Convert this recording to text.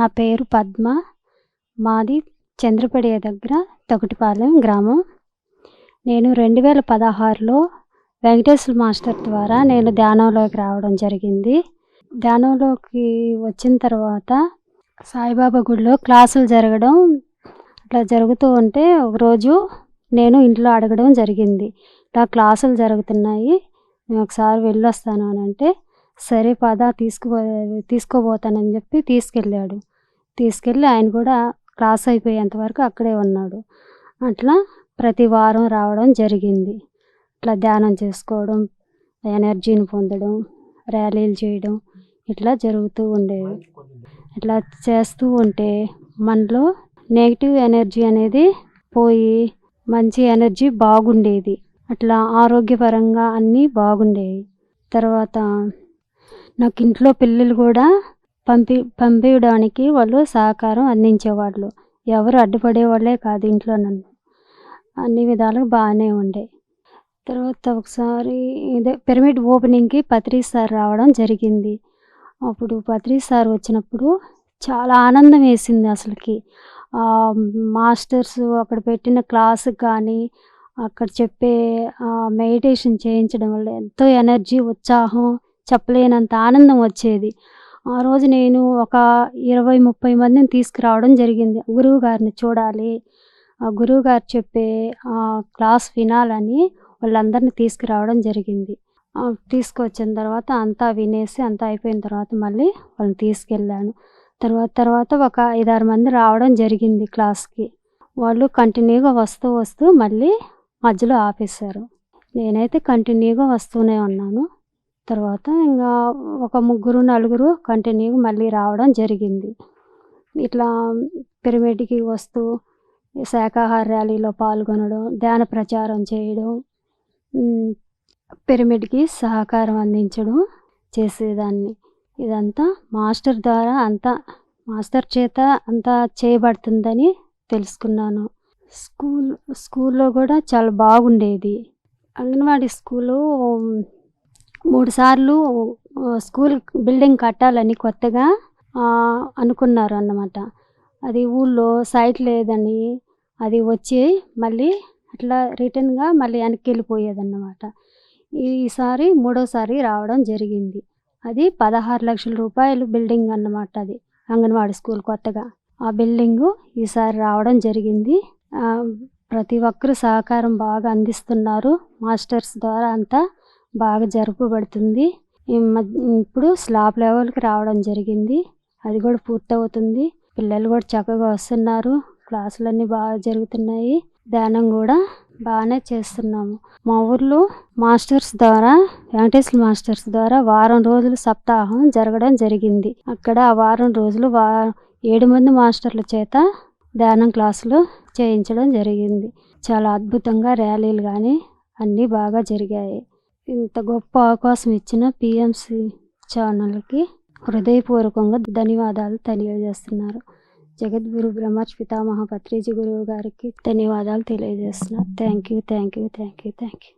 నా పేరు పద్మ. మాది చంద్రపడియ దగ్గర తొకటిపాలెం గ్రామం. నేను రెండు వేల పదహారులో వెంకటేశ్వర మాస్టర్ ద్వారా నేను ధ్యానంలోకి రావడం జరిగింది. ధ్యానంలోకి వచ్చిన తర్వాత సాయిబాబా గుడిలో క్లాసులు జరగడం అట్లా జరుగుతూ ఉంటే ఒకరోజు నేను ఇంట్లో అడగడం జరిగింది. ఇట్లా క్లాసులు జరుగుతున్నాయి. నేను ఒకసారి వెళ్ళొస్తాను అని అంటే సరే పద తీసుకుపో తీసుకోబోతానని చెప్పి తీసుకెళ్ళాడు. తీసుకెళ్ళి ఆయన కూడా క్లాస్ అయిపోయేంత వరకు అక్కడే ఉన్నాడు. అట్లా ప్రతి వారం రావడం జరిగింది. ఇట్లా ధ్యానం చేసుకోవడం ఎనర్జీని పొందడం ర్యాలీలు చేయడం ఇట్లా జరుగుతూ ఉండేవి. ఇట్లా చేస్తూ ఉంటే మనలో నెగిటివ్ ఎనర్జీ అనేది పోయి మంచి ఎనర్జీ బాగుండేది. అట్లా ఆరోగ్యపరంగా అన్నీ బాగుండేవి. తర్వాత నాకు ఇంట్లో పిల్లలు కూడా పంపి పంపించడానికి వాళ్ళు సహకారం అందించేవాళ్ళు. ఎవరు అడ్డుపడేవాళ్ళే కాదు ఇంట్లో నన్ను. అన్ని విధాలుగా బాగానే ఉండే. తర్వాత ఒకసారి ఇదే పిరమిడ్ ఓపెనింగ్కి పత్రి సార్ రావడం జరిగింది. అప్పుడు పత్రి సార్ వచ్చినప్పుడు చాలా ఆనందం వేసింది అసలుకి. మాస్టర్స్ అక్కడ పెట్టిన క్లాస్ కానీ అక్కడ చెప్పే మెడిటేషన్ చేయించడం వల్ల ఎంతో ఎనర్జీ ఉత్సాహం చెప్పలేనంత ఆనందం వచ్చేది. ఆ రోజు నేను ఒక ఇరవై ముప్పై మందిని తీసుకురావడం జరిగింది. గురువు గారిని చూడాలి. ఆ గురువు గారు చెప్పే ఆ క్లాస్ వినాలని వాళ్ళందరినీ తీసుకురావడం జరిగింది. తీసుకొచ్చిన తర్వాత అంతా వినేసి అంతా అయిపోయిన తర్వాత మళ్ళీ వాళ్ళని తీసుకెళ్ళాను. తర్వాత తర్వాత ఒక ఐదారు మంది రావడం జరిగింది క్లాస్కి. వాళ్ళు కంటిన్యూగా వస్తూ వస్తూ మళ్ళీ మధ్యలో ఆపేశారు. నేనైతే కంటిన్యూగా వస్తూనే ఉన్నాను. తర్వాత ఇంకా ఒక ముగ్గురు నలుగురు కంటిన్యూగా మళ్ళీ రావడం జరిగింది. ఇట్లా పిరమిడ్కి వస్తూ శాఖాహార ర్యాలీలో పాల్గొనడం ధ్యాన ప్రచారం చేయడం పిరమిడ్కి సహకారం అందించడం చేసేదాన్ని. ఇదంతా మాస్టర్ ద్వారా అంతా మాస్టర్ చేత అంతా చేయబడుతుందని తెలుసుకున్నాను. స్కూల్ స్కూల్లో కూడా చాలా బాగుండేది. అంగన్వాడీ స్కూలు మూడు సార్లు స్కూల్ బిల్డింగ్ కట్టాలని కొత్తగా అనుకున్నారు అన్నమాట అది ఊళ్ళో సైట్ లేదని అది వచ్చి మళ్ళీ అట్లా రిటర్న్గా మళ్ళీ వెనక్కి వెళ్ళిపోయేదన్నమాట. ఈసారి మూడోసారి రావడం జరిగింది. అది పదహారు లక్షల రూపాయలు బిల్డింగ్ అన్నమాట అది అంగన్వాడీ స్కూల్ కొత్తగా. ఆ బిల్డింగు ఈసారి రావడం జరిగింది. ప్రతి ఒక్కరు సహకారం బాగా అందిస్తున్నారు. మాస్టర్స్ ద్వారా అంతా బాగా జరుపబడుతుంది. ఇప్పుడు స్లాబ్ లెవెల్కి రావడం జరిగింది. అది కూడా పూర్తవుతుంది. పిల్లలు కూడా చక్కగా వస్తున్నారు. క్లాసులన్నీ బాగా జరుగుతున్నాయి. ధ్యానం కూడా బాగానే చేస్తున్నాము. మా ఊర్లో మాస్టర్స్ ద్వారా వెంకటేశ్వర మాస్టర్స్ ద్వారా వారం రోజులు సప్తాహం జరగడం జరిగింది. అక్కడ ఆ వారం రోజులు వా ఏడు మంది మాస్టర్ల చేత ధ్యానం క్లాసులు చేయించడం జరిగింది. చాలా అద్భుతంగా ర్యాలీలు కానీ అన్నీ బాగా జరిగాయి. ఇంత గొప్ప అవకాశం ఇచ్చిన పిఎంసి ఛానల్కి హృదయపూర్వకంగా ధన్యవాదాలు తెలియజేస్తున్నారు. జగద్గురు బ్రహ్మర్షి పితామహ పత్రిజీ గురువు గారికి ధన్యవాదాలు తెలియజేస్తున్నారు thank you thank you thank you thank you